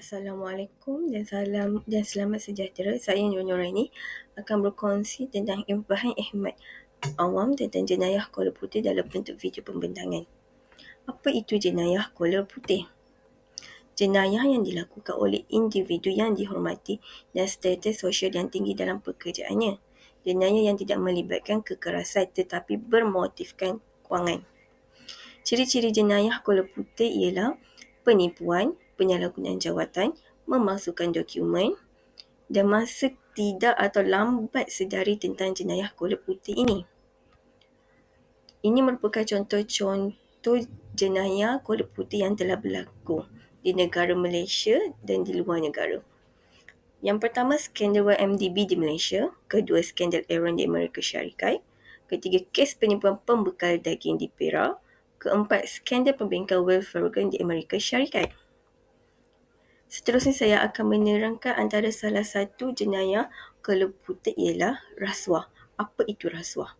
Assalamualaikum dan salam dan selamat sejahtera. Saya Nyonya Raini akan berkongsi tentang bahan ihmat awam tentang jenayah kolor putih dalam bentuk video pembentangan. Apa itu jenayah kolor putih? Jenayah yang dilakukan oleh individu yang dihormati dan status sosial yang tinggi dalam pekerjaannya. Jenayah yang tidak melibatkan kekerasan tetapi bermotifkan kewangan. Ciri-ciri jenayah kolor putih ialah penipuan, penyalahgunaan jawatan, memasukkan dokumen dan masa tidak atau lambat sedari tentang jenayah kulit putih ini. Ini merupakan contoh-contoh jenayah kulit putih yang telah berlaku di negara Malaysia dan di luar negara. Yang pertama, skandal MDB di Malaysia. Kedua, skandal Aaron di Amerika Syarikat. Ketiga, kes penipuan pembekal daging di Perak. Keempat, skandal pembengkel Will Ferguson di Amerika Syarikat. Seterusnya saya akan menerangkan antara salah satu jenayah kalau putih ialah rasuah. Apa itu rasuah?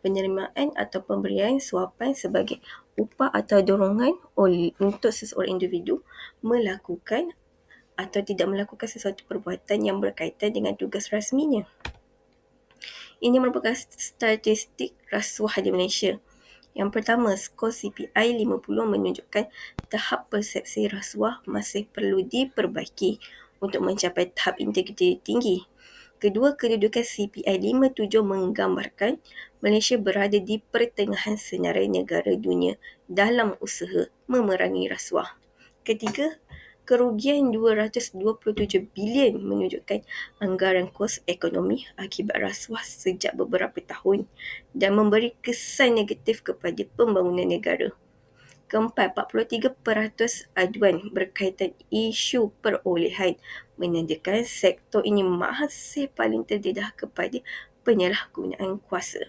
Penerimaan atau pemberian suapan sebagai upah atau dorongan oleh, untuk seseorang individu melakukan atau tidak melakukan sesuatu perbuatan yang berkaitan dengan tugas rasminya. Ini merupakan statistik rasuah di Malaysia. Yang pertama, skor CPI 50 menunjukkan tahap persepsi rasuah masih perlu diperbaiki untuk mencapai tahap integriti tinggi. Kedua, kedudukan CPI 57 menggambarkan Malaysia berada di pertengahan senarai negara dunia dalam usaha memerangi rasuah. Ketiga, kerugian 227 bilion menunjukkan anggaran kos ekonomi akibat rasuah sejak beberapa tahun dan memberi kesan negatif kepada pembangunan negara. Keempat, 43% aduan berkaitan isu perolehan menandakan sektor ini masih paling terdedah kepada penyalahgunaan kuasa.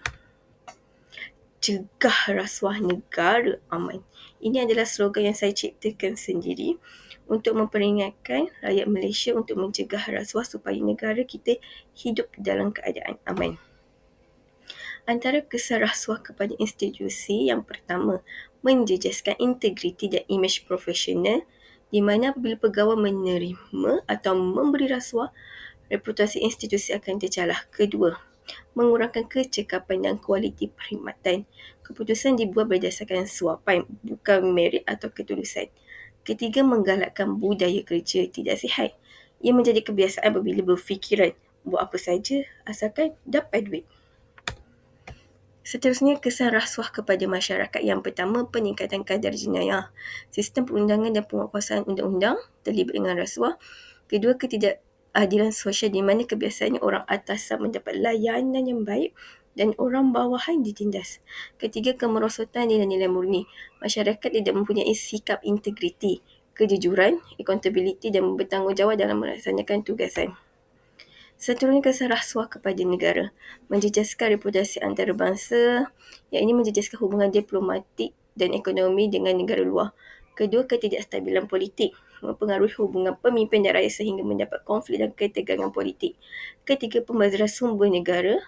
Cegah rasuah negara aman. Ini adalah slogan yang saya ciptakan sendiri untuk memperingatkan rakyat Malaysia untuk mencegah rasuah supaya negara kita hidup dalam keadaan aman. Antara kesan rasuah kepada institusi yang pertama, menjejaskan integriti dan imej profesional di mana bila pegawai menerima atau memberi rasuah, reputasi institusi akan tercalah. Kedua, mengurangkan kecekapan dan kualiti perkhidmatan. Keputusan dibuat berdasarkan suapan, bukan merit atau ketulusan. Ketiga, menggalakkan budaya kerja tidak sihat. Ia menjadi kebiasaan apabila berfikiran buat apa saja asalkan dapat duit. Seterusnya, kesan rasuah kepada masyarakat. Yang pertama, peningkatan kadar jenayah. Sistem perundangan dan penguatkuasaan undang-undang terlibat dengan rasuah. Kedua, ketidakadilan sosial di mana kebiasaannya orang atasan mendapat layanan yang baik dan orang bawahan ditindas. Ketiga, kemerosotan nilai-nilai murni. Masyarakat tidak mempunyai sikap integriti, kejujuran, accountability dan bertanggungjawab dalam melaksanakan tugasan. Seterusnya kesan rasuah kepada negara. Menjejaskan reputasi antarabangsa yang ini menjejaskan hubungan diplomatik dan ekonomi dengan negara luar. Kedua, ketidakstabilan politik mempengaruhi hubungan pemimpin dan rakyat sehingga mendapat konflik dan ketegangan politik. Ketiga, pembaziran sumber negara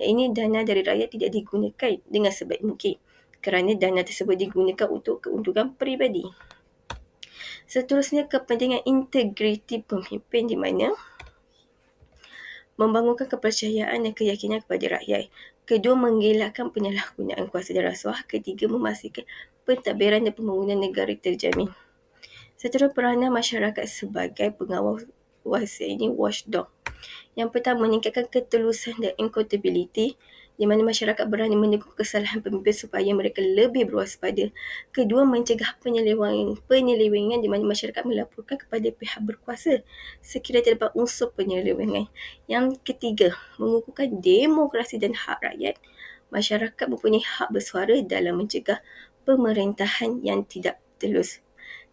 ini dana dari rakyat tidak digunakan dengan sebaik mungkin kerana dana tersebut digunakan untuk keuntungan peribadi. Seterusnya, kepentingan integriti pemimpin di mana membangunkan kepercayaan dan keyakinan kepada rakyat. Kedua, mengelakkan penyalahgunaan kuasa dan rasuah. Ketiga, memastikan pentadbiran dan pembangunan negara terjamin. Seterusnya peranan masyarakat sebagai pengawal kuasa ini watchdog. Yang pertama, meningkatkan ketulusan dan accountability di mana masyarakat berani menegur kesalahan pemimpin supaya mereka lebih berwaspada. Kedua, mencegah penyelewengan, penyelewengan di mana masyarakat melaporkan kepada pihak berkuasa sekiranya terdapat unsur penyelewengan. Yang ketiga, mengukuhkan demokrasi dan hak rakyat. Masyarakat mempunyai hak bersuara dalam mencegah pemerintahan yang tidak telus.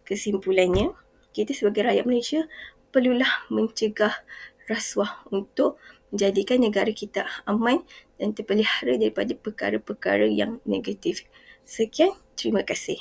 Kesimpulannya, kita sebagai rakyat Malaysia perlulah mencegah rasuah untuk menjadikan negara kita aman dan terpelihara daripada perkara-perkara yang negatif. Sekian, terima kasih.